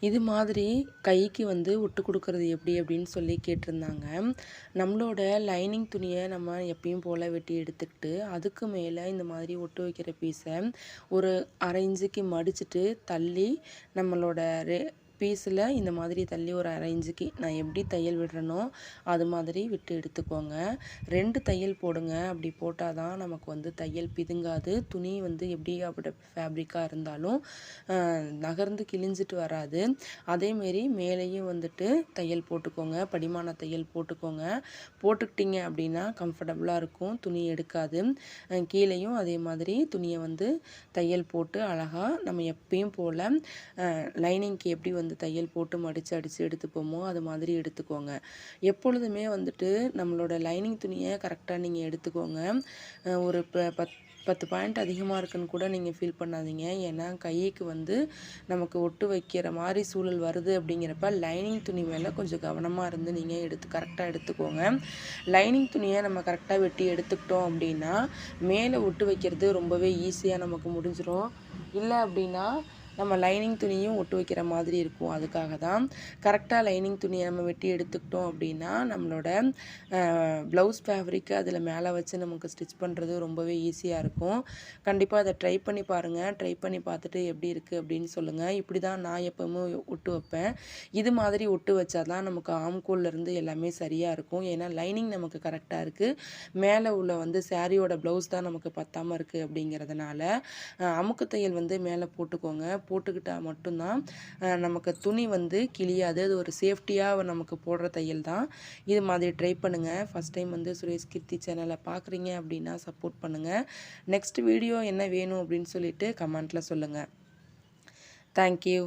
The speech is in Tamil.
இது மாதிரி கைக்கு வந்து ஒட்டு கொடுக்கறது எப்படி அப்படின்னு சொல்லி கேட்டிருந்தாங்க. நம்மளோட லைனிங் துணியை நம்ம எப்பயும் போல் வெட்டி எடுத்துக்கிட்டு அதுக்கு மேலே இந்த மாதிரி ஒட்டு வைக்கிற பீஸை ஒரு அரை இன்ச்சுக்கு மடிச்சுட்டு தள்ளி நம்மளோட ரே பீஸில் இந்த மாதிரி தள்ளி ஒரு அரைஞ்சுக்கு நான் எப்படி தையல் விடுறேனோ அது மாதிரி விட்டு எடுத்துக்கோங்க. ரெண்டு தையல் போடுங்க. அப்படி போட்டால் தான் நமக்கு வந்து தையல் பிதுங்காது. துணி வந்து எப்படி அப்படி ஃபேப்ரிக்காக இருந்தாலும் நகர்ந்து கிழிஞ்சிட்டு வராது. அதேமாரி மேலேயும் வந்துட்டு தையல் போட்டுக்கோங்க. படிமான தையல் போட்டுக்கோங்க. போட்டுக்கிட்டிங்க அப்படின்னா கம்ஃபர்டபுளாக இருக்கும். துணி எடுக்காது. கீழேயும் அதே மாதிரி துணியை வந்து தையல் போட்டு அழகாக நம்ம எப்பயும் போல் லைனிங்க்கு எப்படி வந்து வந்து தையல் போட்டு மடித்து அடித்து எடுத்துப்போமோ அது மாதிரி எடுத்துக்கோங்க. எப்பொழுதுமே வந்துட்டு நம்மளோட லைனிங் துணியை கரெக்டாக நீங்கள் எடுத்துக்கோங்க. ஒரு பத் பத்து பாயிண்ட் அதிகமாக இருக்குன்னு கூட நீங்கள் ஃபீல் பண்ணாதீங்க. ஏன்னா கைக்கு வந்து நமக்கு ஒட்டு வைக்கிற மாதிரி சூழல் வருது அப்படிங்கிறப்ப லைனிங் துணி மேலே கொஞ்சம் கவனமாக இருந்து நீங்கள் எடுத்து கரெக்டாக எடுத்துக்கோங்க. லைனிங் துணியை நம்ம கரெக்டாக வெட்டி எடுத்துக்கிட்டோம் அப்படின்னா மேலே ஒட்டு வைக்கிறது ரொம்பவே ஈஸியாக நமக்கு முடிஞ்சிடும் இல்லை அப்படின்னா நம்ம லைனிங் துணியும் ஒட்டு வைக்கிற மாதிரி இருக்கும். அதுக்காக தான் கரெக்டாக லைனிங் துணியை நம்ம வெட்டி எடுத்துக்கிட்டோம் அப்படின்னா நம்மளோட ப்ளவுஸ் ஃபேப்ரிக்கு அதில் மேலே வச்சு நமக்கு ஸ்டிச் பண்ணுறது ரொம்பவே ஈஸியாக இருக்கும். கண்டிப்பாக அதை ட்ரை பண்ணி பாருங்கள் ட்ரை பண்ணி பார்த்துட்டு எப்படி இருக்குது அப்படின்னு சொல்லுங்கள் இப்படி தான் நான் எப்போவுமே ஒட்டு வைப்பேன். இது மாதிரி ஒட்டு வச்சா தான் நமக்கு ஆம்கோல்லேருந்து எல்லாமே சரியாக இருக்கும். ஏன்னா லைனிங் நமக்கு கரெக்டாக இருக்குது மேலே உள்ள வந்து சாரியோட ப்ளவுஸ் தான் நமக்கு பத்தாமல் இருக்குது அப்படிங்கிறதுனால அமுக்கு தையல் வந்து மேலே போட்டுக்கோங்க. போட்டுக்கிட்டால் மட்டும்தான் நமக்கு துணி வந்து கிழியாது. அது ஒரு சேஃப்டியாக நமக்கு போடுற தையல் தான். இது மாதிரி ட்ரை பண்ணுங்கள் ஃபஸ்ட் டைம் வந்து சுரேஷ் கீர்த்தி சேனலை பார்க்குறீங்க அப்படின்னா சப்போர்ட் பண்ணுங்கள் நெக்ஸ்ட் வீடியோ என்ன வேணும் அப்படின்னு சொல்லிட்டு கமெண்ட்டில் சொல்லுங்கள் தேங்க்யூ